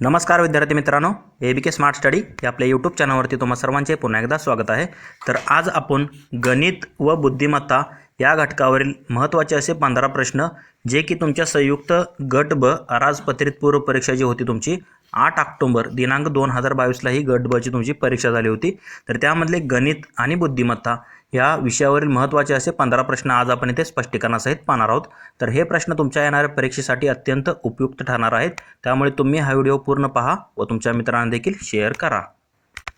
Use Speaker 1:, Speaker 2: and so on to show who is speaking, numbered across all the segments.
Speaker 1: नमस्कार विद्यार्थी मित्रांनो A B K smart study या आपल्या यूट्यूब चॅनलवरती तुम्हा सर्वांचे पुन्हा एकदा स्वागत आहे. तर आज आपण गणित व बुद्धिमत्ता या घटकावरील महत्त्वाचे असे पंधरा प्रश्न जे की तुमच्या संयुक्त गट ब राजपत्रित पूर्व परीक्षा जी होती तुमची आठ ऑक्टोबर दिनांक दोन हजार बावीसला ही गट बची तुमची परीक्षा झाली होती. तर त्यामधले गणित आणि बुद्धिमत्ता या विषयावरील महत्त्वाचे असे पंधरा प्रश्न आज आपण इथे स्पष्टीकरणासहित पाहणार आहोत. तर हे प्रश्न तुमच्या येणाऱ्या परीक्षेसाठी अत्यंत उपयुक्त ठरणार आहेत. त्यामुळे तुम्ही हा व्हिडिओ पूर्ण पहा व तुमच्या मित्रांना देखील शेअर करा.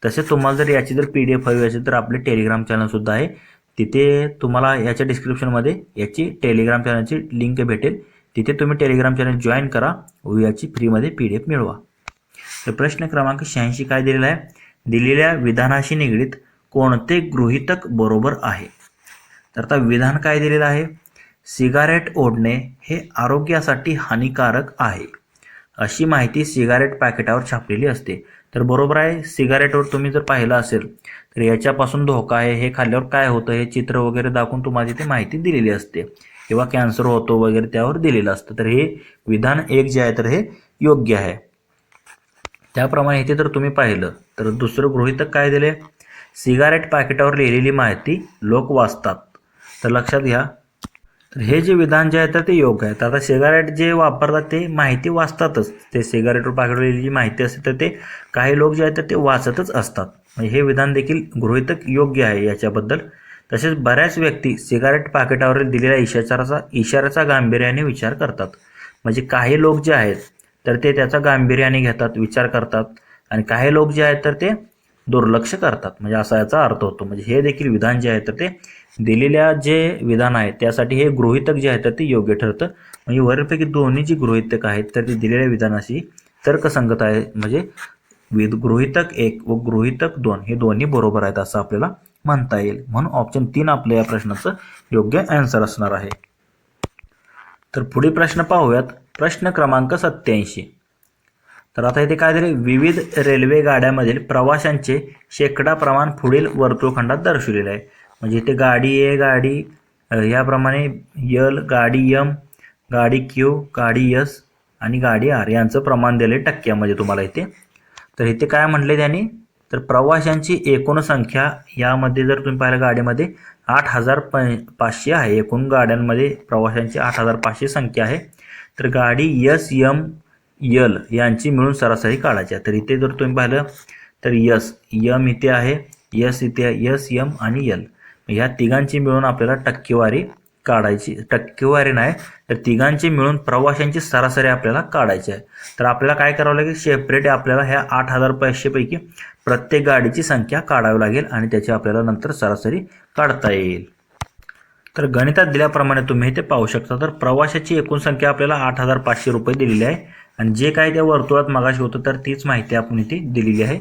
Speaker 1: तसेच तुम्हाला जर याची जर पी डी एफ हवी असेल तर आपले टेलिग्राम चॅनलसुद्धा आहे. तिथे तुम्हाला याच्या डिस्क्रिप्शनमध्ये याची टेलिग्राम चॅनलची लिंक भेटेल. तिथे तुम्ही टेलिग्राम चॅनल जॉईन करा व याची फ्रीमध्ये पी डी एफ मिळवा. तर प्रश्न क्रमांक शहाऐंशी काय दिलेला आहे? दिलेल्या विधानाशी निगडीत कोणते गृहितक बरोबर आहे? तर आता विधान काय दिलेलं आहे? सिगारेट ओढणे हे आरोग्यासाठी हानिकारक आहे. अशी माहिती सिगारेट पॅकेटावर छापलेली असते. तर बरोबर आहे सिगारेटवर तुम्ही जर पाहिलं असेल तर याच्यापासून धोका आहे हे खाल्ल्यावर काय होतं हे चित्र वगैरे दाखवून तुम्हाला तिथे माहिती दिलेली असते. किंवा कॅन्सर होतो वगैरे त्यावर दिलेलं असतं. तर हे विधान एक जे आहे तर हे योग्य आहे. त्याप्रमाणे इथे जर तुम्ही पाहिलं तर दुसरं गृहितक काय दिले? सिगारेट पॅकेटावर लिहिलेली माहिती लोक वाचतात. तर लक्षात घ्या. तर हे जे विधान जे आहे तर ते योग्य आहे. तर आता सिगारेट जे वापरतात ते माहिती वाचतातच. ते सिगारेटवर पॅकेटवर लिहिलेली माहिती असते तर ते काही लोक जे आहेत तर ते वाचतच असतात. म्हणजे हे विधान देखील गृहितक योग्य आहे याच्याबद्दल. तसेच बऱ्याच व्यक्ती सिगारेट पाकिटावरील दिलेल्या इशाचाराचा इशाऱ्याचा गांभीर्याने विचार करतात. म्हणजे काही लोक जे आहेत तर ते त्याचा गांभीर्याने घेतात विचार करतात. आणि काही लोक जे आहेत तर ते दुर्लक्ष करतात. म्हणजे असा याचा अर्थ होतो. म्हणजे हे देखील विधान जे आहे तर ते दिलेल्या जे विधान आहे त्यासाठी हे गृहितक जे आहे तर ते योग्य ठरतं. म्हणजे वरपैकी दोन्ही जी गृहितक आहेत तर ते दिलेल्या विधानाशी तर्कसंगत आहे. म्हणजे विध गृहितक एक व गृहितक दोन हे दोन्ही बरोबर आहेत असं आपल्याला म्हणता येईल. म्हणून ऑप्शन तीन आपल्या या प्रश्नाचं योग्य आन्सर असणार आहे. तर पुढील प्रश्न पाहूयात. प्रश्न क्रमांक सत्याऐंशी तर आता इथे काय झाले? विविध रेल्वे गाड्यामधील प्रवाशांचे शेकडा प्रमाण पुढील वर्तुळखंडात दर्शविलेलं आहे. म्हणजे इथे गाडी ए गाडी ह्याप्रमाणे याप्रमाणे यल गाडी यम गाडी क्यू गाडी यस आणि गाडी आर यांचं प्रमाण दिले टक्क्यामध्ये तुम्हाला इथे. तर इथे काय म्हटले त्यांनी? तर प्रवाशांची एकूण संख्या यामध्ये जर तुम्ही पाहिलं गाडीमध्ये आठ हजार प पाचशे आहे. एकूण गाड्यांमध्ये प्रवाशांची आठ हजार पाचशे संख्या आहे. तर गाडी यस यम यल यांची मिळून सरासरी काढायची आहे. तर इथे जर तुम्ही पाहिलं तर यस यम इथे आहे यस इथे आहे यस यम आणि यल. ह्या तिघांची मिळून आपल्याला टक्केवारी काढायची टक्केवारी नाही तर तिघांची मिळून प्रवाशांची सरासरी आपल्याला काढायची आहे. तर आपल्याला काय करावं लागेल सेपरेट आपल्याला ह्या आठ हजार पाचशेपैकी प्रत्येक गाडीची संख्या काढावी लागेल आणि त्याची आपल्याला नंतर सरासरी काढता येईल. तर गणितात दिल्याप्रमाणे तुम्ही इथे पाहू शकता तर प्रवाशाची एकूण संख्या आपल्याला आठ हजार पाचशे रुपये दिलेली आहे. आणि जे काय त्या वर्तुळात मगाशी होतं तर तीच माहिती आपण इथे दिलेली आहे.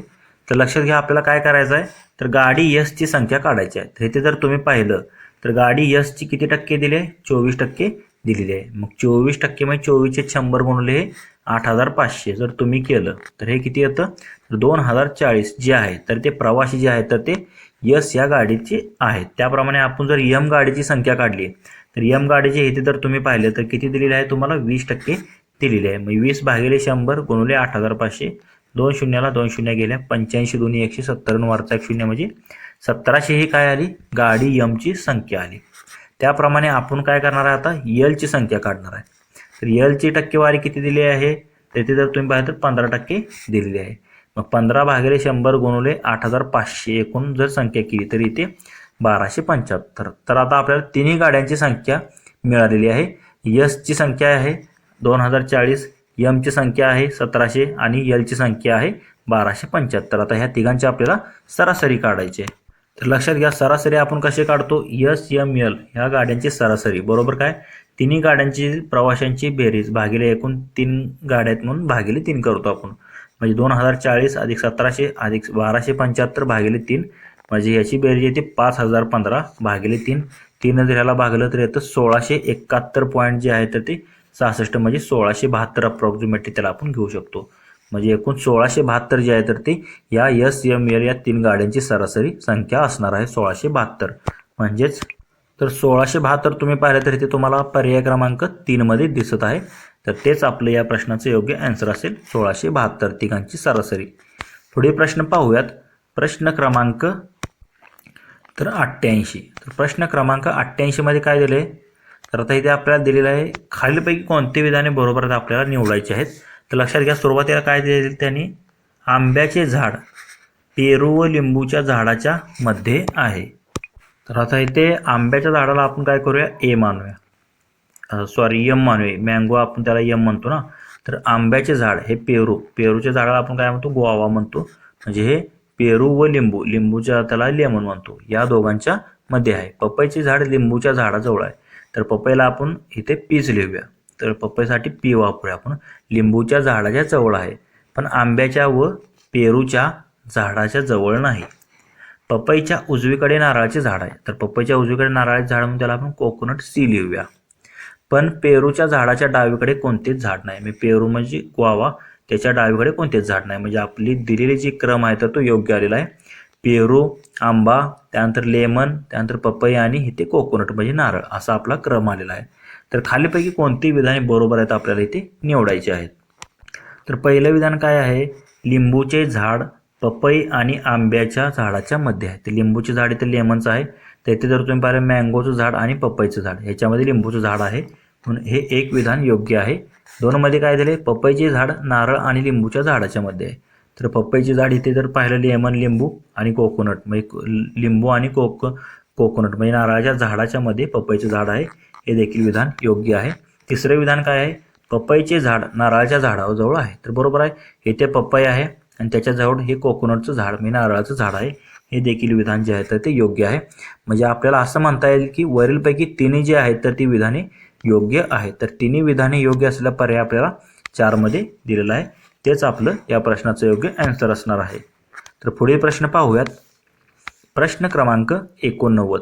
Speaker 1: तर लक्षात घ्या आपल्याला काय करायचं आहे? तर गाडी यसची संख्या काढायची आहे. तर इथे जर तुम्ही पाहिलं तर गाडी यसची किती टक्के दिली आहे? चोवीस टक्के दिलेली आहे. मग चोवीस टक्के म्हणजे चोवीसचे शंभर गुणले हे आठ हजार पाचशे. जर तुम्ही केलं तर हे किती येतं? तर दोन हजार चाळीस जे आहे तर ते प्रवासी जे आहेत तर ते यस या गाडीचे आहेत त्याप्रमाणे आपण जर यम गाडीची संख्या काढली तर यम गाडीचे इथे जर तुम्ही पाहिले तर किती दिलेली आहे? तुम्हाला वीस टक्के दिलेली आहे. मग वीस भागिले शंभर गुणुले आठ हजार पाचशे दोन शून्याला दोन शून्य गेल्या. पंच्याऐंशी दोन्ही एकशे सत्तर वरचा एक शून्य म्हणजे सतराशे ही काय आली? गाडी यमची संख्या आली. त्याप्रमाणे आपण काय करणार आहे आता? यलची संख्या काढणार आहे. तर यलची टक्केवारी किती दिली आहे? त्याची जर तुम्ही पाहिलं तर पंधरा टक्के दिलेली आहे. मग पंधरा भागिले शंभर गुणुले आठ हजार पाचशे एकूण जर संख्या केली तर इथे बाराशे पंच्याहत्तर. तर आता आपल्याला तिन्ही गाड्यांची संख्या मिळालेली आहे. यसची संख्या आहे. दोन हजार चाळीस यमची संख्या आहे सतराशे आणि यलची संख्या आहे बाराशे पंच्याहत्तर. आता ह्या तिघांची आपल्याला सरासरी काढायची आहे. तर लक्षात घ्या सरासरी आपण कसे काढतो? यस यम यल ह्या गाड्यांची सरासरी. बरोबर काय? तिन्ही गाड्यांची प्रवाशांची बेरीज. भागिले एकूण तीन गाड्या आहेत म्हणून भागिले तीन करतो आपण. म्हणजे दोन हजार चाळीस अधिक सतराशे अधिक बाराशे पंच्याहत्तर भागिले तीन. म्हणजे याची बेरीज येते पाच हजार पंधरा भागिले तीन. तीन जर ह्याला भागलं तर येतं सोळाशे एकाहत्तर पॉईंट जे आहे तर ते सहासष्ट म्हणजे सोळाशे बहात्तर अप्रॉक्झिमेटली त्याला आपण घेऊ शकतो. म्हणजे एकूण सोळाशे बहात्तर जे आहे तर ते या एस एम एल या तीन गाड्यांची सरासरी संख्या असणार आहे सोळाशे बहात्तर. म्हणजेच तर सोळाशे बहात्तर तुम्ही पाहिलं तर ते तुम्हाला पर्याय क्रमांक तीनमध्ये दिसत आहे. तर तेच आपलं या प्रश्नाचं योग्य अँसर असेल सोळाशे बहात्तर तिघांची सरासरी. पुढे प्रश्न पाहूयात. प्रश्न क्रमांक तर अठ्ठ्याऐंशी. तर प्रश्न क्रमांक अठ्ठ्याऐंशीमध्ये काय दिले तर आता इथे आपल्याला दिलेलं आहे खालीलपैकी कोणते विधाने बरोबर आपल्याला निवडायचे आहेत? तर लक्षात घ्या सुरुवातीला काय दिले त्यांनी? आंब्याचे झाड पेरू व लिंबूच्या झाडाच्या मध्ये आहे. तर आता इथे आंब्याच्या झाडाला आपण काय करूया? ए मानूया. सॉरी यम मानूया. मँगो आपण त्याला यम म्हणतो ना? तर आंब्याचे झाड हे पेरू. पेरूच्या झाडाला आपण काय म्हणतो? गोवा म्हणतो. म्हणजे हे पेरू व लिंबू. लिंबूच्या त्याला लेमन म्हणतो. या दोघांच्या मध्ये आहे. पपईचे झाड लिंबूच्या झाडाजवळ आहे. तर पपईला आपण इथे पीच लिहूया. तर पपईसाठी पी वापरूया आपण. लिंबूच्या झाडाच्या जवळ आहे पण आंब्याच्या व पेरूच्या झाडाच्या जवळ नाही. पपईच्या उजवीकडे नारळाचे झाड आहे. तर पपईच्या उजवीकडे नारळाचे झाड म्हणून त्याला आपण कोकोनट सी लिहूया. पण पेरूच्या झाडाच्या डावीकडे कोणतेच झाड नाही. मी पेरू म्हणजे ग्वावा त्याच्या डावीकडे कोणतेच झाड नाही. म्हणजे आपली दिलेली जी क्रम आहे तर तो योग्य आलेला आहे. पेरू आंबा त्यानंतर लेमन त्यानंतर पपई आणि इथे कोकोनट म्हणजे नारळ असा आपला क्रम आलेला आहे. तर खालीपैकी कोणती विधाने बरोबर आहेत आपल्याला इथे निवडायची आहेत? तर पहिलं विधान काय आहे? लिंबूचे झाड पपई आणि आंब्याच्या झाडाच्या मध्ये आहे. ते लिंबूचे झाड इथे लेमनचं आहे. तर इथे जर तुम्ही पाहिलं मँगोचं झाड आणि पपईचं झाड ह्याच्यामध्ये लिंबूचं झाड आहे. म्हणून हे एक विधान योग्य आहे. दोनमध्ये काय झाले पपईचे झाड नारळ आणि लिंबूच्या झाडाच्या मध्ये आहे. तर पपईचे झाड इथे जर पाहिलं लेमन लिंबू आणि कोकोनट. म्हणजे लिंबू आणि कोक कोकोनट. म्हणजे नारळाच्या झाडाच्या मध्ये पपईचं झाड आहे. हे देखील विधान योग्य आहे. तिसरं विधान काय आहे? पपईचे झाड नारळाच्या झाडाजवळ आहे. तर बरोबर आहे. इथे पपई आहे आणि त्याच्याजवळ हे कोकोनटचं झाड म्हणजे नारळाचं झाड आहे. हे देखील विधान जे आहे तर ते योग्य आहे. म्हणजे आपल्याला असं म्हणता येईल की वरीलपैकी तिन्ही जे आहेत तर ती विधाने योग्य आहेत. तर तिन्ही विधाने योग्य असलेला पर्याय आपल्याला चारमध्ये दिलेला आहे. तेच आपलं या प्रश्नाचं योग्य ॲन्सर असणार आहे. तर पुढील प्रश्न पाहूयात. प्रश्न क्रमांक एकोणनव्वद.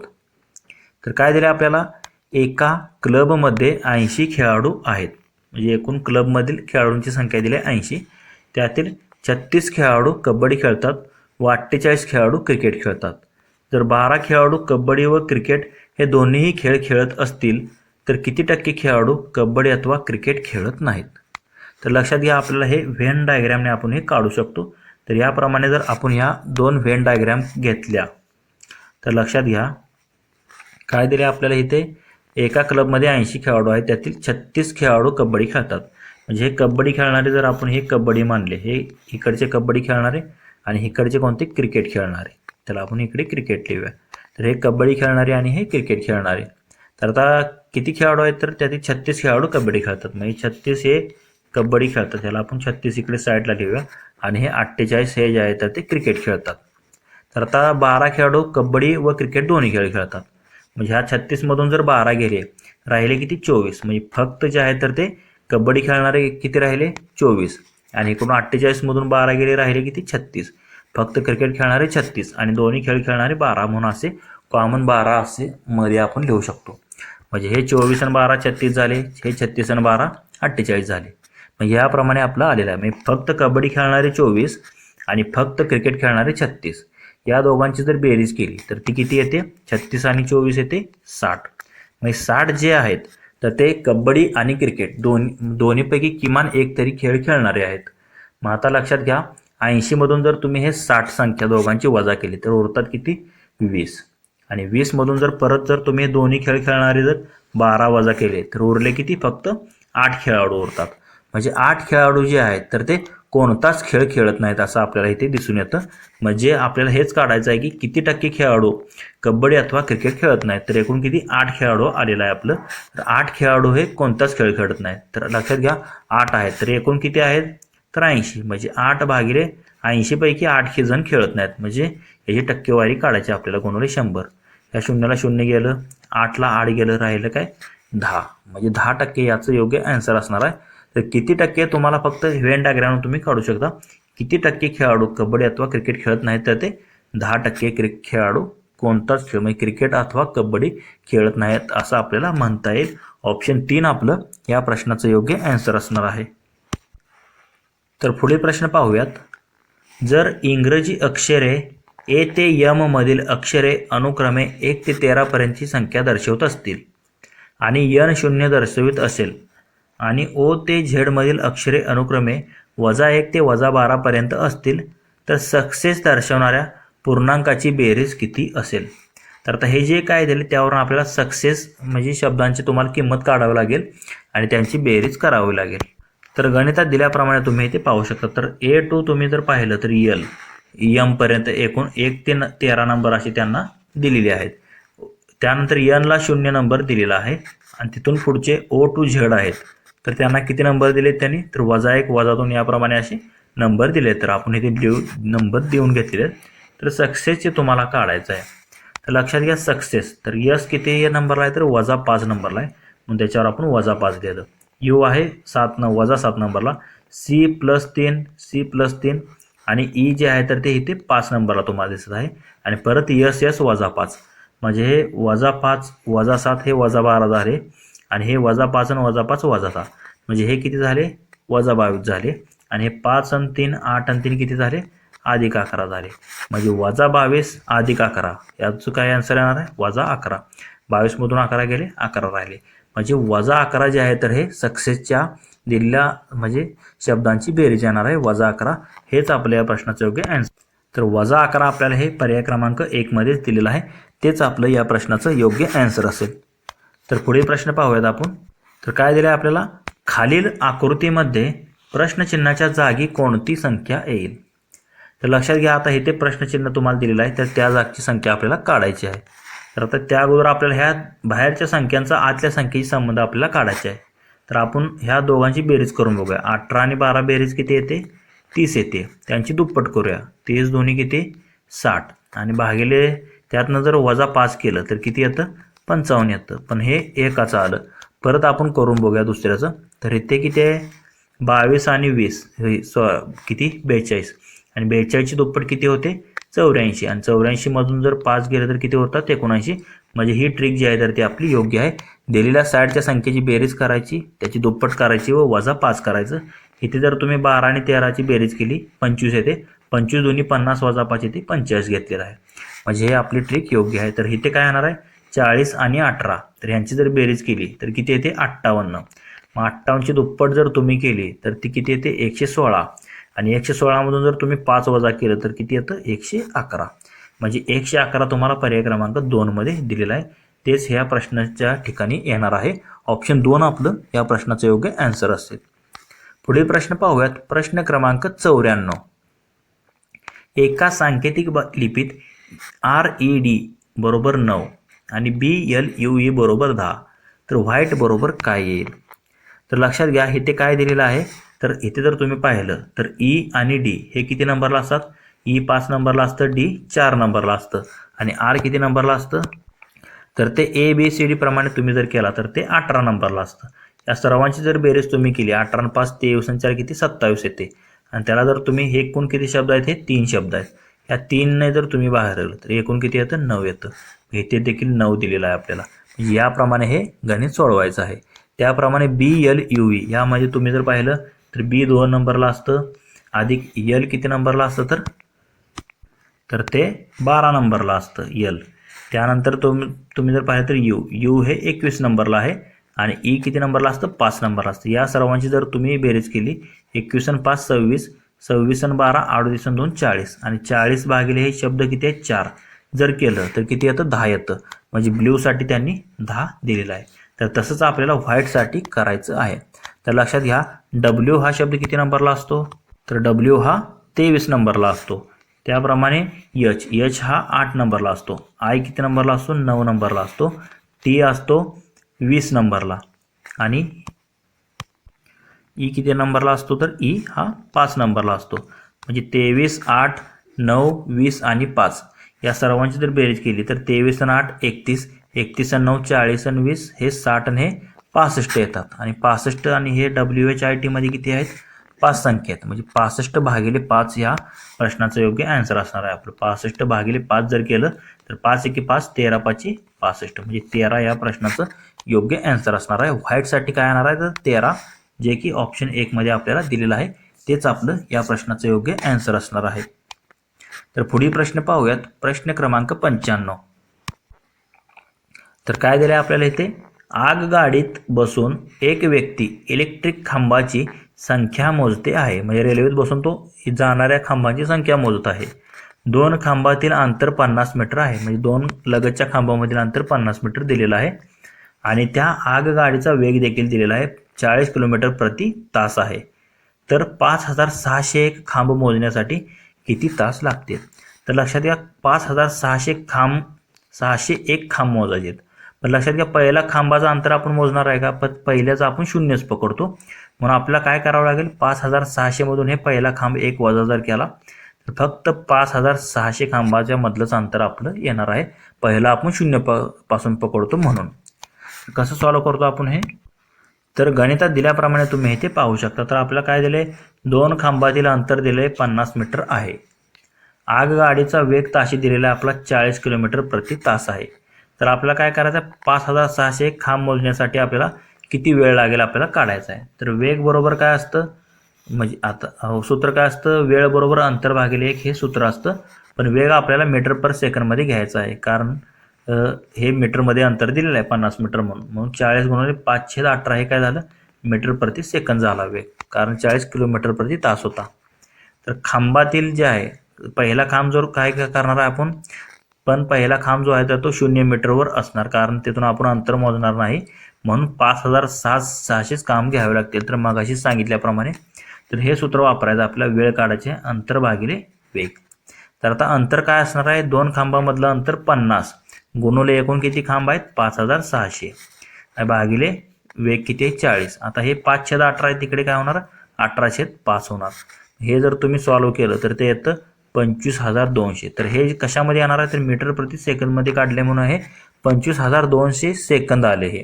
Speaker 1: तर काय दिले आपल्याला? एका क्लबमध्ये ऐंशी खेळाडू आहेत. म्हणजे एकूण क्लबमधील खेळाडूंची संख्या दिली आहे ऐंशी. त्यातील छत्तीस खेळाडू कबड्डी खेळतात. व अठ्ठेचाळीस खेळाडू क्रिकेट खेळतात. जर बारा खेळाडू कबड्डी व क्रिकेट हे दोन्हीही खेळ खेळत असतील तर किती टक्के खेळाडू कबड्डी अथवा क्रिकेट खेळत नाहीत? तर लक्षात घ्या आपल्याला हे व्हेन डायग्रॅमने आपण हे काढू शकतो. तर याप्रमाणे जर आपण ह्या दोन व्हेन डायग्रॅम घेतल्या तर लक्षात घ्या काय दिले आपल्याला इथे एका क्लबमध्ये ऐंशी खेळाडू आहेत त्यातील छत्तीस खेळाडू कबड्डी खेळतात. म्हणजे हे कबड्डी खेळणारे जर आपण हे कबड्डी मानले हे इकडचे कबड्डी खेळणारे आणि इकडचे कोणते क्रिकेट खेळणारे त्याला आपण इकडे क्रिकेट लिहूया. तर हे कबड्डी खेळणारे आणि हे क्रिकेट खेळणारे. तर आता किती खेळाडू आहेत तर त्यातील छत्तीस खेळाडू कबड्डी खेळतात. म्हणजे छत्तीस हे कबड्डी खेळतात. त्याला आपण छत्तीस इकडे साईडला लिहूया आणि हे अठ्ठेचाळीस हे जे आहे तर ते क्रिकेट खेळतात. तर आता बारा खेळाडू कबड्डी व क्रिकेट दोन्ही खेळ खेळतात. म्हणजे ह्या छत्तीसमधून जर बारा गेले राहिले किती? चोवीस. म्हणजे फक्त जे आहे तर ते कबड्डी खेळणारे किती राहिले? चोवीस. आणि इकडून अठ्ठेचाळीसमधून बारा गेले राहिले किती? छत्तीस. फक्त क्रिकेट खेळणारे छत्तीस. आणि दोन्ही खेळ खेळणारे बारा. म्हणून असे कॉमन बारा असे मध्ये आपण लिहू शकतो. म्हणजे हे चोवीस आणि बारा छत्तीस झाले. हे छत्तीस आणि बारा अठ्ठेचाळीस झाले. मग याप्रमाणे आपलं आलेलं आहे. म्हणजे फक्त कबड्डी खेळणारे चोवीस आणि फक्त क्रिकेट खेळणारे छत्तीस. या दोघांची जर बेरीज केली तर ती किती येते? छत्तीस आणि चोवीस येते साठ. म्हणजे साठ जे आहेत तर ते कबड्डी आणि क्रिकेट दोन दोन्हीपैकी किमान एक तरी खेळ खेळणारे आहेत. मग आता लक्षात घ्या ऐंशीमधून जर तुम्ही हे साठ संख्या दोघांची वजा केली तर उरतात किती? वीस. आणि वीसमधून जर परत जर तुम्ही हे दोन्ही खेळ खेळणारे जर बारा वजा केले तर उरले किती? फक्त आठ खेळाडू उरतात. म्हणजे आठ खेळाडू जे आहेत तर ते कोणताच खेळ खेळत नाहीत असं आपल्याला इथे दिसून येतं. म्हणजे आपल्याला हेच काढायचं आहे की किती टक्के खेळाडू कबड्डी अथवा क्रिकेट खेळत नाहीत तर एकूण किती? आठ खेळाडू आलेला आहे आपलं. तर आठ खेळाडू हे कोणताच खेळ खेळत नाहीत. तर लक्षात घ्या आठ आहेत. तर एकूण किती आहेत? तर ऐंशी. म्हणजे आठ भागिले ऐंशीपैकी आठ जण खेळत नाहीत. म्हणजे याची टक्केवारी काढायची आपल्याला कोणाला? शंभर. या शून्याला शून्य गेलं. आठला आठ गेलं. राहिलं काय? दहा. म्हणजे दहा टक्के याचं योग्य आन्सर असणार आहे. तर किती टक्के तुम्हाला फक्त व्हेन डायग्राम तुम्ही काढू शकता? किती टक्के खेळाडू कबड्डी अथवा क्रिकेट खेळत नाहीत तर ते दहा टक्के क्रिक खेळाडू कोणताच खेळ म्हणजे क्रिकेट अथवा कबड्डी खेळत नाहीत असं आपल्याला म्हणता येईल. ऑप्शन तीन आपलं या प्रश्नाचं योग्य ॲन्सर असणार आहे. तर पुढील प्रश्न पाहूयात. जर इंग्रजी अक्षरे ए ते यम मधील अक्षरे अनुक्रमे एक ते तेरापर्यंतची संख्या दर्शवत असतील आणि यन शून्य दर्शवित असेल आणि ओ ते झेडमधील अक्षरे अनुक्रमे वजा एक ते वजा बारापर्यंत असतील तर सक्सेस दर्शवणाऱ्या पूर्णांकाची बेरीज किती असेल? तर आता हे जे काय दिले त्यावरून आपल्याला सक्सेस म्हणजे शब्दांची तुम्हाला किंमत काढावी लागेल आणि त्यांची बेरीज करावी लागेल. तर गणितात दिल्याप्रमाणे तुम्ही ते पाहू शकता. तर ए टू तुम्ही जर पाहिलं तर यल यमपर्यंत एकूण एक ते न तेरा नंबर असे त्यांना दिलेली आहेत. त्यानंतर यनला शून्य नंबर दिलेला आहे. आणि तिथून पुढचे ओ टू झेड आहेत. तर त्यांना किती नंबर दिले त्यांनी? तर वजा एक वजा दोन याप्रमाणे असे नंबर दिले तर आपण इथे देऊ नंबर देऊन घेतलेले आहेत. तर सक्सेसचे तुम्हाला काढायचं आहे. तर लक्षात घ्या सक्सेस तर यस किती या नंबरला आहे? तर वजा पाच नंबरला आहे. मग त्याच्यावर आपण वजा पाच देतो यू आहे सात न वजा सात नंबरला सी प्लस तीन सी प्लस तीन आणि ई जे आहे तर ते इथे पाच नंबरला तुम्हाला दिसत आहे. आणि परत यस यस वजा पाच. म्हणजे हे वजा पाच वजा सात हे वजा बारा झाले. आणि हे वजा पाच आणि वजा पाच वजा सहा म्हणजे हे किती झाले? वजा बावीस झाले. आणि हे पाच आणि तीन आठ आणि तीन किती झाले? अधिक अकरा झाले. म्हणजे वजा बावीस अधिक अकरा. याचं काय आन्सर येणार आहे? वजा अकरा. बावीसमधून अकरा गेले अकरा राहिले. म्हणजे वजा अकरा जे आहे तर हे सक्सेसच्या दिलेल्या म्हणजे शब्दांची बेरीज येणार आहे. वजा अकरा हेच आपल्या या प्रश्नाचं योग्य आन्सर तर वजा अकरा आपल्याला हे पर्याय क्रमांक एकमध्येच दिलेलं आहे. तेच आपलं या प्रश्नाचं योग्य आन्सर असेल. तर पुढे प्रश्न पाहूयात आपण. तर काय दिलं आहे आपल्याला? खालील आकृतीमध्ये प्रश्नचिन्हाच्या जागी कोणती संख्या येईल? तर लक्षात घ्या आता इथे प्रश्नचिन्ह तुम्हाला दिलेलं आहे तर त्या जागची संख्या आपल्याला काढायची आहे. तर आता त्या अगोदर आपल्याला ह्या बाहेरच्या संख्यांचा आतल्या संख्येशी संबंध आपल्याला काढायचा आहे. तर आपण ह्या दोघांची बेरीज करून बघूया. अठरा आणि बारा बेरीज किती येते? तीस येते. त्यांची दुप्पट करूया. तीस दोन्ही किती? साठ. आणि भागिले त्यातनं जर वजा पाच केलं तर किती येतं? पंचावन्न येतं. पण हे एकाचं आलं. परत आपण करून बघूया दुसऱ्याचं. तर इथे किती आहे? बावीस आणि वीस. हे स्व किती? बेचाळीस. आणि बेचाळीसची दुप्पट किती होते? चौऱ्याऐंशी. आणि चौऱ्याऐंशीमधून जर पाच गेलं तर किती होतात एकोणऐंशी. म्हणजे ही ट्रिक जी आहे तर ती आपली योग्य आहे. दिलेल्या साईडच्या संख्येची बेरीज करायची त्याची दुप्पट करायची व वजा पाच करायचं. इथे जर तुम्ही बारा आणि तेराची बेरीज केली पंचवीस येते. पंचवीस दोन्ही पन्नास वजा पाच येते. पंचेचाळीस घेतलेलं आहे. म्हणजे हे आपली ट्रिक योग्य आहे. तर इथे काय येणार आहे? चाळीस आणि अठरा. तर ह्यांची जर बेरीज केली तर किती येते? अठ्ठावन्न. मग अठ्ठावन्नची दुप्पट जर तुम्ही केली तर ती किती येते? एकशे सोळा. आणि एकशे सोळामधून जर तुम्ही पाच वजा केलं तर किती येतं? एकशे अकरा. म्हणजे एकशे अकरा तुम्हाला पर्याय क्रमांक दोनमध्ये दिलेला आहे. तेच ह्या प्रश्नाच्या ठिकाणी येणार आहे. ऑप्शन दोन आपलं या प्रश्नाचं योग्य आन्सर असेल. पुढील प्रश्न पाहूयात. प्रश्न क्रमांक चौऱ्याण्णव. एका सांकेतिक ब- लिपीत आर ई डी बरोबर नऊ. आणि बी एल यू ई बरोबर दहा. तर व्हाईट बरोबर काय येईल? तर लक्षात घ्या इथे काय दिलेलं आहे? तर इथे जर तुम्ही पाहिलं तर ई आणि डी हे किती नंबरला असतात? ई पाच नंबरला असतं डी चार नंबरला असतं. आणि आर किती नंबरला असतं? तर ते ए बी सी डी प्रमाणे तुम्ही जर केला तर ते अठरा नंबरला असतं. या सर्वांची जर बेरीज तुम्ही केली अठरा पाच तेवीस चार किती? सत्तावीस येते. आणि त्याला जर तुम्ही हे एकूण किती शब्द आहेत? हे तीन शब्द आहेत. या तीनने जर तुम्ही बाहेर आलं तर एकूण किती येतं? नऊ येतं. येथे देखील नऊ दिलेलं आहे आपल्याला. म्हणजे याप्रमाणे हे गणित सोडवायचं आहे. त्याप्रमाणे बी एल यू ई यामध्ये तुम्ही जर पाहिलं तर बी दोन नंबरला असतं. अधिक यल किती नंबरला असतं तर? तर ते बारा नंबरला असतं यल त्यानंतर तुम्ही तुम्ही जर पाहिलं तर यू यू हे एकवीस नंबरला आहे आणि ई किती नंबरला असतं? पाच नंबरला असतं. या सर्वांची जर तुम्ही बेरीज केली एकवीस आणि पाच सव्वीस. सव्वीस आणि बारा अडतीस आणि दोन चाळीस. आणि चाळीस भागिले हे शब्द किती आहेत चार. जर केलं तर किती येतं? दहा येतं. म्हणजे ब्ल्यूसाठी त्यांनी दहा दिलेला आहे. तर तसंच आपल्याला व्हाईटसाठी करायचं आहे. तर लक्षात घ्या डब्ल्यू हा शब्द किती नंबरला असतो? तर डब्ल्यू हा तेवीस नंबरला असतो. त्याप्रमाणे यच यच हा आठ नंबरला असतो. आय किती नंबरला असतो? नऊ नंबरला असतो. टी असतो वीस नंबरला. आणि ई किती नंबरला असतो? तर ई हा पाच नंबरला असतो. म्हणजे तेवीस आठ नऊ वीस आणि पाच. या सर्वांची जर बेरीज केली तर तेवीस आणि आठ एकतीस एकतीस आणि नऊ चाळीस आणि वीस हे साठ आणि हे पासष्ट येतात. आणि पासष्ट आणि हे डब्ल्यू एच आय टीमध्ये किती आहेत? पाच संख्या आहेत. म्हणजे पासष्ट भागिले पाच ह्या प्रश्नाचं योग्य आन्सर असणार आहे आपलं. पासष्ट भागिले पाच जर केलं तर पाच एके पाच तेरा पाची पासष्ट. म्हणजे तेरा या प्रश्नाचं योग्य आन्सर असणार आहे. व्हाईटसाठी काय येणार आहे? तर तेरा जे की ऑप्शन एकमध्ये आपल्याला दिलेलं आहे तेच आपलं या प्रश्नाचं योग्य आन्सर असणार आहे. तर पुढील प्रश्न पाहूयात. प्रश्न क्रमांक पंच्याण्णव. तर काय दिलं आहे आपल्याला इथे? आगगाडीत बसून एक व्यक्ती इलेक्ट्रिक खांबाची संख्या मोजते आहे. म्हणजे रेल्वेत बसून तो जाणाऱ्या खांबाची संख्या मोजत आहे. दोन खांबातील अंतर पन्नास मीटर आहे. म्हणजे दोन लगतच्या खांबामधील अंतर पन्नास मीटर दिलेलं आहे. आणि त्या आगगाडीचा वेग देखील दिलेला आहे. चाळीस किलोमीटर प्रति तास आहे. तर पाच हजार सहाशे एक खांब मोजण्यासाठी किती तास लागतील? तर लक्षात घ्या पाच हजार सहाशे खांब सहाशे एक खांब मोजायचे आहेत पण लक्षात घ्या पहिला खांबाचं अंतर आपण मोजणार आहे का? पण पहिल्याचं आपण शून्यच पकडतो. म्हणून आपल्याला काय करावं लागेल? पाच हजार सहाशेमधून हे पहिला खांब एक वजा जर केला तर फक्त पाच हजार सहाशे खांबाच्या मधलंच अंतर आपलं येणार आहे. पहिला आपण शून्य प पासून पकडतो म्हणून. कसं सॉल्व करतो आपण हे? तर गणितात दिल्याप्रमाणे तुम्ही हे ते पाहू शकता. तर आपल्याला काय दिले दोन खांबातील अंतर दिले पन्नास मीटर आहे. आगगाडीचा वेग ताशी दिलेला आपला चाळीस किलोमीटर प्रति तास आहे. तर आपल्याला काय करायचं आहे पाच हजार सहाशे खांब मोजण्यासाठी आपल्याला किती वेळ लागेल आपल्याला काढायचा आहे. तर वेग बरोबर काय असतं? म्हणजे आता सूत्र काय असतं? वेळ बरोबर अंतर भागिले एक हे सूत्र असतं. पण वेग आपल्याला मीटर पर सेकंडमध्ये घ्यायचा आहे. कारण हे मीटरमध्ये अंतर दिलेलं आहे पन्नास मीटर म्हणून. म्हणून चाळीस गुणिले पाचशे अठरा हे काय झालं? मीटर प्रति सेकंद झाला वेग. कारण चाळीस किलोमीटर प्रति तास होता. तर खांबातील जे आहे पहिला खांब जर काय करणार आहे आपण? पण पहिला खांब जो आहे तर तो शून्य मीटरवर असणार. कारण तिथून आपण अंतर मोजणार नाही. म्हणून पाच हजार सहा सहाशेच काम घ्यावे लागतील. तर मगाशी सांगितल्याप्रमाणे तर हे सूत्र वापरायचं आपल्याला वेळ काढायचे अंतर भागिले वेग. तर आता अंतर काय असणार आहे? दोन खांबामधलं अंतर पन्नास. गुणवले एकूण किती खांब आहेत? पाच हजार सहाशे. भागिले वेग किती आहे? चाळीस. आता हे पाचशे अठरा आहे तिकडे काय होणार? अठराशे पाच होणार. हे जर तुम्ही सॉल्व्ह केलं तर ते येतं पंचवीस हजार दोनशे. तर हे कशामध्ये येणार आहे? तर मीटर प्रति सेकंदमध्ये काढले म्हणून हे पंचवीस हजार दोनशे सेकंद आले हे.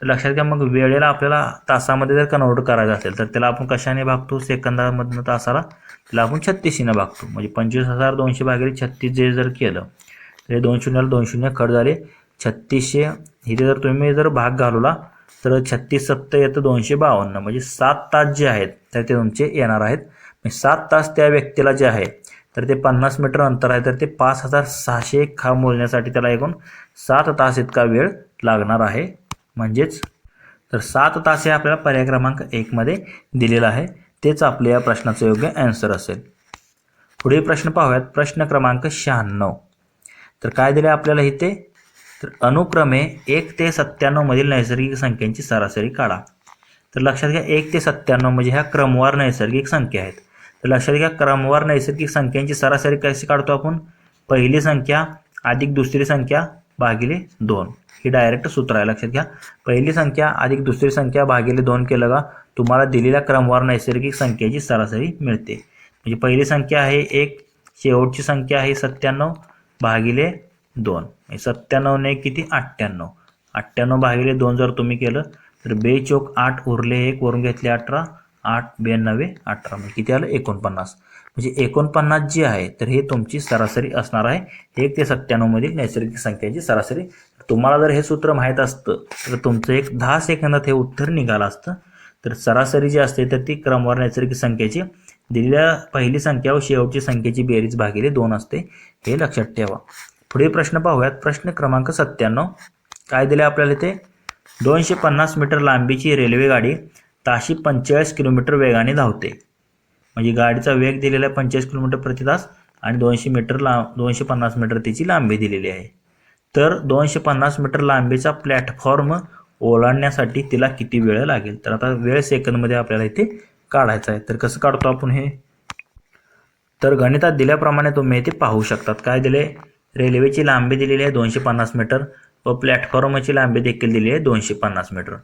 Speaker 1: तर लक्षात घ्या मग वेळेला आपल्याला तासामध्ये जर कन्वर्ट करायचं असेल तर त्याला आपण कशाने भागतो? सेकंदामधनं तासाला. त्याला आपण छत्तीसीनं भागतो. म्हणजे पंचवीस हजार दोनशे भागिले छत्तीस जे जर केलं हे दोन शून्याला दोन शून्य खड झाले. छत्तीसशे इथे जर तुम्ही जर भाग घालवला तर छत्तीस सत्तर येतं दोनशे बावन्न. म्हणजे सात तास जे आहेत तर ते तुमचे येणार आहेत. म्हणजे सात तास त्या व्यक्तीला जे आहे तर ते पन्नास मीटर अंतर आहे तर ते पाच हजार सहाशे खांब मोजण्यासाठी त्याला एकूण सात तास इतका वेळ लागणार आहे. म्हणजेच तर सात तास हे आपल्याला पर्याय क्रमांक एकमध्ये दिलेला आहे. तेच आपल्या या प्रश्नाचं योग्य ॲन्सर असेल. पुढील प्रश्न पाहूयात. प्रश्न क्रमांक शहाण्णव. तर काय दिले आपल्याला इथे? तर अनुक्रमे एक ते सत्त्याण्णवमधील नैसर्गिक संख्यांची सरासरी काढा. तर लक्षात घ्या एक ते सत्त्याण्णव म्हणजे ह्या क्रमवार नैसर्गिक संख्या आहेत. तर लक्षात घ्या क्रमवार नैसर्गिक संख्यांची सरासरी कशी काढतो आपण? पहिली संख्या अधिक दुसरी संख्या भागिले दोन. ही डायरेक्ट सूत्र आहे लक्षात घ्या. पहिली संख्या अधिक दुसरी संख्या भागिले दोन केलं का? तुम्हाला दिलेल्या क्रमवार नैसर्गिक संख्येची सरासरी मिळते. म्हणजे पहिली संख्या आहे एक शेवटची संख्या आहे सत्त्याण्णव भागिले दोन. म्हणजे सत्त्याण्णवने किती? अठ्ठ्याण्णव. अठ्ठ्याण्णव भागिले दोन जर तुम्ही केलं तर बेचोक आठ उरले एक वरून घेतले अठरा आठ ब्याण्णवे अठरा. म्हणजे किती आलं? एकोणपन्नास. म्हणजे एकोणपन्नास जी आहे तर हे तुमची सरासरी असणार आहे. एक ते सत्त्याण्णवमधील नैसर्गिक संख्येची सरासरी. तुम्हाला जर हे सूत्र माहीत असतं तर तुमचं एक दहा सेकंदात हे उत्तर निघालं असतं. तर सरासरी जी असते तर ती क्रमवार नैसर्गिक संख्येची दिलेल्या पहिली संख्या व शेवटची संख्येची बेरीज भागिले दोन असते हे लक्षात ठेवा. पुढे प्रश्न पाहूयात. प्रश्न क्रमांक सत्त्याण्णव. काय दिले आपल्याला इथे? दोनशे पन्नास मीटर लांबीची रेल्वेगाडी ताशी पंचेचाळीस किलोमीटर वेगाने धावते. म्हणजे गाडीचा वेग दिलेला आहे पंचेचाळीस किलोमीटर प्रतितास आणि दोनशे मीटर ला दोनशे पन्नास मीटर तिची लांबी दिलेली आहे. तर दोनशे पन्नास मीटर लांबीचा प्लॅटफॉर्म ओलांडण्यासाठी तिला किती वेळ लागेल? तर आता वेळ सेकंदमध्ये आपल्याला इथे काढायचा आहे. तर कसं काढतो आपण हे? तर गणितात दिल्याप्रमाणे तुम्ही ते पाहू शकतात. काय दिले? रेल्वेची लांबी दिलेली आहे दोनशे पन्नास मीटर व प्लॅटफॉर्मची लांबी देखील दिली आहे दोनशे पन्नास मीटर.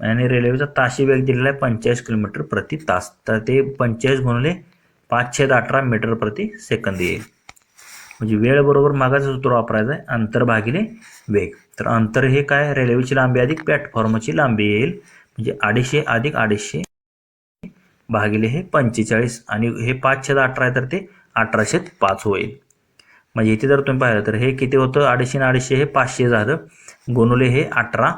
Speaker 1: आणि रेल्वेचा ताशी वेग दिलेला आहे पंचेचाळीस किलोमीटर प्रति तास. तर ते पंचेचाळीस गुणले पाचशे अठरा मीटर प्रति सेकंद येईल. म्हणजे वेळ बरोबर मागाचं सूत्र वापरायचं आहे. अंतर भागिले वेग. तर अंतर हे काय? रेल्वेची लांबी अधिक प्लॅटफॉर्मची लांबी येईल. म्हणजे अडीचशे अधिक अडीचशे भागिले हे पंचेचाळीस आणि हे पाचशे अठरा आहे तर ते अठराशे पाच होईल. म्हणजे इथे जर तुम्ही पाहिलं तर हे किती होतं? अडीचशे अडीचशे हे पाचशे झालं. गुणुले हे अठरा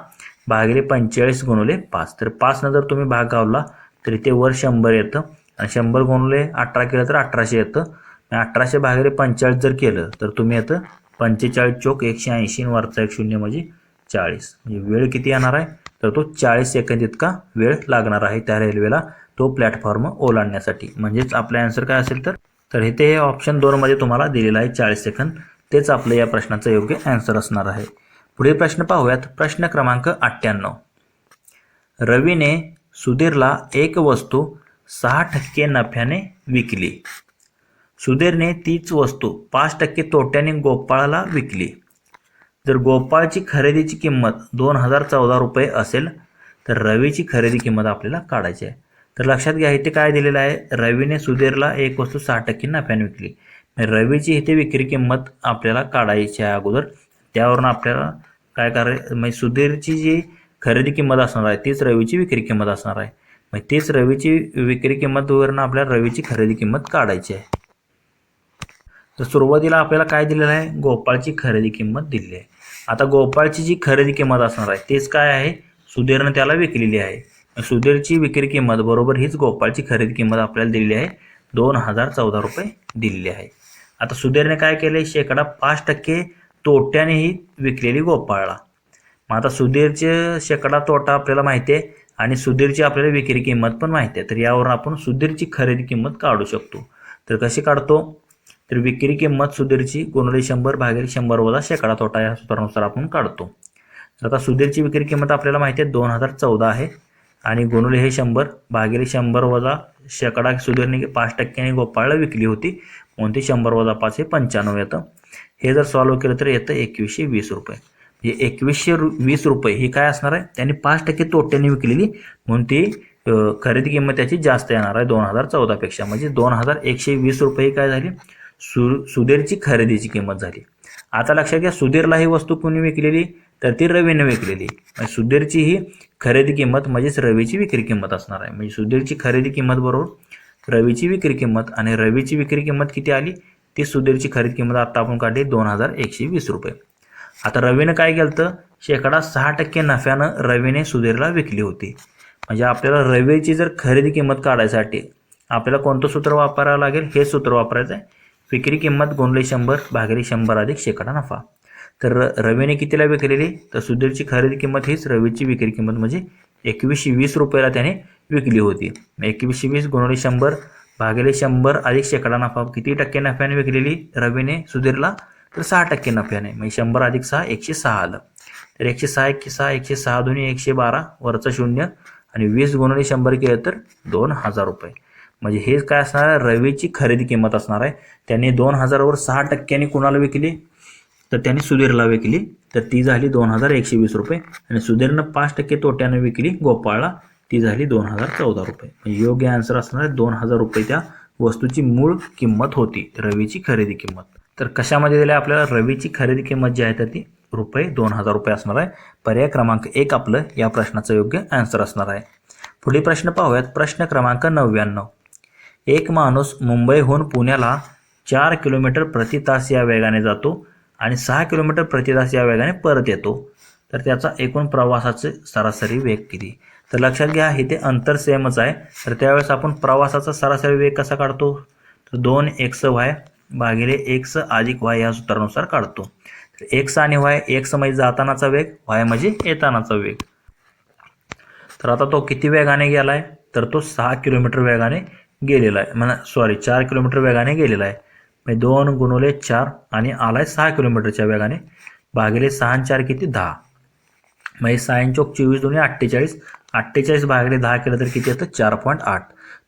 Speaker 1: भागिले पंचेचाळीस गुणुले पाच. तर पाचनं जर तुम्ही भाग गावला तर इथे वर शंभर येतं. आणि शंभर गुणुले अठरा केलं तर अठराशे येतं. अठराशे भागिले पंचेचाळीस जर केलं तर तुम्ही येतं पंचेचाळीस चोक एकशे ऐंशी वरचा एक शून्य म्हणजे चाळीस. म्हणजे वेळ किती येणार आहे? तर तो चाळीस सेकंद इतका वेळ लागणार आहे त्या रेल्वेला तो प्लॅटफॉर्म ओलांडण्यासाठी. म्हणजेच आपला आन्सर काय असेल तर? तर इथे हे ऑप्शन दोनमध्ये तुम्हाला दिलेलं आहे चाळीस सेकंद. तेच आपलं या प्रश्नाचं योग्य आन्सर असणार आहे. पुढील प्रश्न पाहूयात. प्रश्न क्रमांक अठ्ठ्याण्णव. रवीने सुधीरला एक वस्तू सहा टक्के नफ्याने विकली. सुधीरने तीच वस्तू पाच टक्के तोट्याने गोपाळाला विकली. जर गोपाळची खरेदीची किंमत दोन हजार चौदा रुपये असेल तर रवीची खरेदी किंमत आपल्याला काढायची आहे. तर लक्षात घ्या इथे काय दिलेलं आहे? रवीने सुधीरला एक वस्तू सहा टक्के नफ्याने विकली. रवीची इथे विक्री किंमत आपल्याला काढायची आहे अगोदर. त्यावरून आपल्याला काय करायचं म्हणजे सुधीरची जी खरेदी किंमत असणार आहे तीच रवीची विक्री किंमत असणार आहे. मग तीच रवीची विक्री किंमतवरून आपल्याला रवीची खरेदी किंमत काढायची आहे. तर सुरुवातीला आपल्याला काय दिलेलं आहे? गोपाळची खरेदी किंमत दिलेली आहे. आता गोपाळची जी खरेदी किंमत असणार आहे तेच काय आहे? सुधीरनं त्याला विकलेली आहे. सुधीरची विक्री किंमत बरोबर हीच गोपाळची खरेदी किंमत आपल्याला दिलेली आहे. दोन हजार चौदा रुपये दिलेली आहे. आता सुधीरने काय केले शेकडा पाच टक्के तोट्याने ही विकलेली गोपाळला. मग आता सुधीरचे शेकडा तोटा आपल्याला माहिती आहे आणि सुधीरची आपल्याला विक्री किंमत पण माहिती आहे. तर यावरून आपण सुधीरची खरेदी किंमत काढू शकतो. तर कशी काढतो? तर विक्री किंमत सुधीरची गुणले शंभर भागिले शंभर वजा शेकडा तोटा या सूत्रानुसार आपण काढतो. तर आता सुधीरची विक्री किंमत आपल्याला माहिती आहे दोन हजार चौदा आहे. आणि गुणले हे शंभर भागिले शंभर वजा शेकडा सुधीरने पाच टक्क्याने गोपाळला विकली होती. म्हणून ते शंभर वजा पाच हे पंच्याण्णव येतं. हे जर सॉल्व केलं तर येतं एकवीसशे वीस रुपये. म्हणजे एकवीसशे रु वीस रुपये ही काय असणार आहे? त्यांनी पाच टक्के तोट्याने विकलेली. म्हणून ती खरेदी किंमत त्याची जास्त येणार आहे दोन हजार चौदापेक्षा म्हणजे दोन हजार एकशे वीस रुपये ही काय झाली? सु सुधीरची खरेदीची किंमत झाली. आता लक्षात घ्या सुधीरला ही वस्तू कोणी विकलेली? तर ती रवीने विकलेली. म्हणजे सुधीरची ही खरेदी किंमत म्हणजेच रवीची विक्री किंमत असणार आहे. म्हणजे सुधीरची खरेदी किंमत बरोबर रवीची विक्री किंमत आणि रवीची विक्री किंमत किती आली? ती सुधीरची खरेदी किंमत आता आपण काढली दोन हजार एकशे वीस रुपये. आता रवीनं काय केलं तर शेकडा सहा टक्के नफ्यानं रवीने सुधीरला विकली होती. म्हणजे आपल्याला रवीची जर खरेदी किंमत काढायसाठी आपल्याला कोणतं सूत्र वापरावं लागेल? हे सूत्र वापरायचं आहे. विक्री किंमत गुणले शंभर भागिले शंभर अधिक शेकडा नफा. तर र- रवीने कितीला विकलेली तर सुधीरची खरेदी किंमत हीच रवीची विक्री किंमत म्हणजे एकवीसशे वीस रुपयाला त्याने विकली होती. एकवीसशे वीस गुणवले शंभर भागिले शंभर अधिक शेकडा नफा किती टक्के नफ्याने विकलेली रवीने सुधीरला तर सहा टक्के नफ्याने. म्हणजे शंभर अधिक सहा एकशे सहा आलं. तर एकशे सहा एकशे सहा एकशे सहा दोन्ही एकशे बारा वरचं शून्य आणि वीस गुणले शंभर केलं तर दोन हजार रुपये. म्हणजे हे काय असणार आहे? रवीची खरेदी किंमत असणार आहे. त्यांनी दोन हजारावर सहा टक्क्यांनी कुणाला विकली? तर त्यांनी सुधीरला विकली. तर ती झाली दोन हजार एकशे वीस रुपये. आणि सुधीरनं पाच टक्के तोट्यानं विकली. गोपाळला ती झाली दोन हजार चौदा रुपये. म्हणजे योग्य आन्सर असणार आहे. दोन हजार रुपये त्या वस्तूची मूळ किंमत होती. रवीची खरेदी किंमत. तर कशामध्ये दिली आपल्याला? रवीची खरेदी किंमत जी आहे तर ती रुपये दोन हजार रुपये असणार आहे. पर्याय क्रमांक एक आपलं या प्रश्नाचं योग्य आन्सर असणार आहे. पुढील प्रश्न पाहूयात. प्रश्न क्रमांक नव्याण्णव. एक माणूस मुंबईहून पुण्याला चार किलोमीटर प्रति तास या वेगाने जातो आणि सहा किलोमीटर प्रति तास या वेगाने परत येतो. तर त्याचा एकूण प्रवासाचे सरासरी वेग किती? तर लक्षात घ्या इथे अंतर सेमच आहे. तर त्यावेळेस आपण प्रवासाचा सरासरी वेग कसा काढतो? तर दोन एक्स वाय भागिले एक्स अधिक वाय या सूत्रानुसार काढतो. तर एक्स आणि वाय एक्स म्हणजे जातानाचा वेग वाय म्हणजे येतानाचा वेग. तर आता तो किती वेगाने गेला आहे तर तो सहा किलोमीटर वेगाने गेलेला आहे. म्हणा सॉरी चार किलोमीटर वेगाने गेलेला आहे. म्हणजे दोन गुणवले चार आणि आलाय सहा किलोमीटरच्या वेगाने. भागिले सहा चार किती? दहा. म्हणजे सायन चौक चोवीस दोन्ही अठ्ठेचाळीस. अठ्ठेचाळीस भागिले दहा केलं तर किती येतं? चार पॉईंट आठ.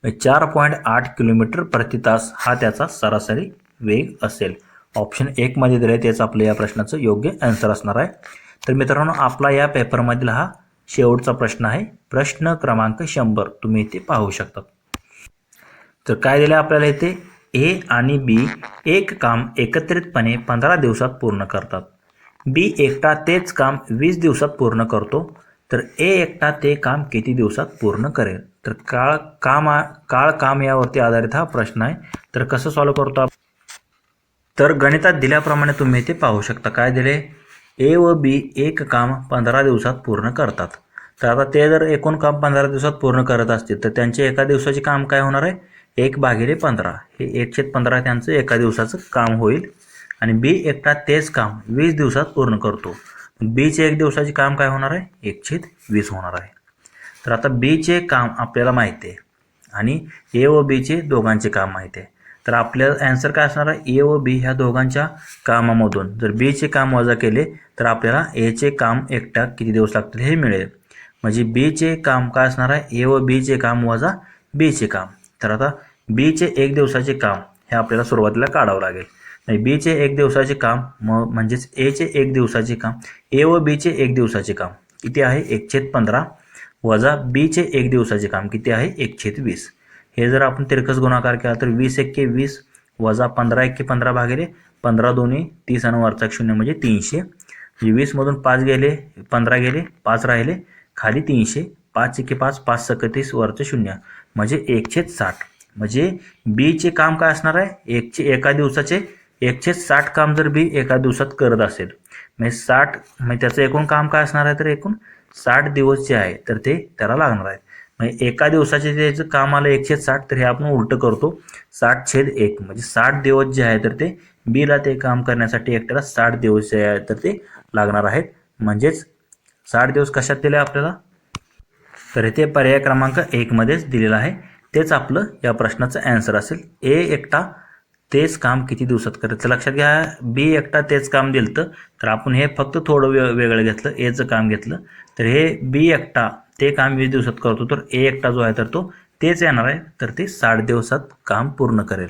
Speaker 1: म्हणजे चार पॉईंट आठ किलोमीटर प्रति तास हा त्याचा सरासरी वेग असेल. ऑप्शन एकमध्ये दिलं आहे त्याचं आपलं या प्रश्नाचं योग्य आन्सर असणार आहे. तर मित्रांनो आपला या पेपरमधील हा शेवटचा प्रश्न आहे. प्रश्न क्रमांक शंभर. तुम्ही इथे पाहू शकता. तर काय दिलं आपल्याला इथे? ए आणि बी एक काम एकत्रितपणे पंधरा दिवसात पूर्ण करतात. बी एकटा तेच काम वीस दिवसात पूर्ण करतो. तर ए एकटा ते काम किती दिवसात पूर्ण करेल? तर काळ काम काळ काम यावरती आधारित हा प्रश्न आहे. तर कसं सॉल्व करतो आपण? तर गणितात दिल्याप्रमाणे तुम्ही ते पाहू शकता काय दिले? ए व बी एक काम पंधरा दिवसात पूर्ण करतात. तर आता ते जर एकूण काम पंधरा दिवसात पूर्ण करत असतील तर त्यांचे एका दिवसाचे काम काय होणार आहे? एक भागिले पंधरा. हे एकशे पंधरा त्यांचं एका दिवसाचं काम होईल. आणि बी एकटा तेच काम वीस दिवसात पूर्ण करतो. बीचे एक दिवसाचे काम काय होणार आहे? एकशे वीस होणार आहे. तर आता बीचे काम आपल्याला माहिती आहे. आणि ए व बीचे दोघांचे काम माहिती आहे. तर आपल्याला ॲन्सर काय असणार आहे? ए व बी ह्या दोघांच्या कामामधून. जर बीचे काम वजा केले तर आपल्याला एचे काम एकटा किती दिवस लागतील हे मिळेल. म्हणजे बीचे काम काय असणार आहे? ए व बीचे काम वजा बीचे काम. तर आता बीचे एक दिवसाचे काम हे आपल्याला सुरुवातीला काढावं लागेल. नाही बीचे एक दिवसाचे काम म म्हणजेच एचे एक दिवसाचे काम ए व बीचे एक दिवसाचे काम किती आहे? एकशे पंधरा वजा बीचे एक दिवसाचे काम किती आहे? एकशे वीस. हे जर आपण तिरकस गुणाकार केला तर वीस एक्के वीस वजा पंधरा एक्के पंधरा भागिले पंधरा दोन्ही तीस आणि वरचा शून्य म्हणजे तीनशे. म्हणजे वीसमधून पाच गेले पंधरा गेले पाच राहिले खाली तीनशे. पाच एके पाच पाच सकतीस वरचं शून्य. म्हणजे एकशे साठ. म्हणजे बीचे काम काय असणार आहे? एकशे एका दिवसाचे एकशे साठ काम जर बी एका दिवसात करत असेल म्हणजे साठ म्हणजे त्याचं एकूण काम काय असणार आहे तर एकूण साठ दिवस जे आहे तर ते त्याला लागणार आहे. म्हणजे एका दिवसाचे त्याचं काम आलं एकशे साठ तर हे आपण उलटं करतो. साठ छेद एक म्हणजे साठ दिवस जे आहे तर ते बीला ते काम करण्यासाठी एकट्याला साठ दिवस जे आहे तर ते लागणार आहेत. म्हणजेच साठ दिवस कशात दिले आपल्याला? तर इथे पर्याय क्रमांक एकमध्येच दिलेला आहे. तेच आपलं या प्रश्नाचं ॲन्सर असेल. ए एकटा तेच काम किती दिवसात करेल तर लक्षात घ्या बी एकटा तेच काम दिलं तर आपण हे फक्त थोडं वे वेगळं घेतलं एचं काम घेतलं. तर हे बी एकटा ते काम वीस दिवसात करतो तर ए एकटा जो आहे तर तो तेच येणार आहे तर ते साठ दिवसात काम पूर्ण करेल.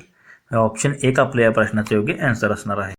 Speaker 1: ऑप्शन एक आपल्या या प्रश्नाचं योग्य ॲन्सर असणार आहे.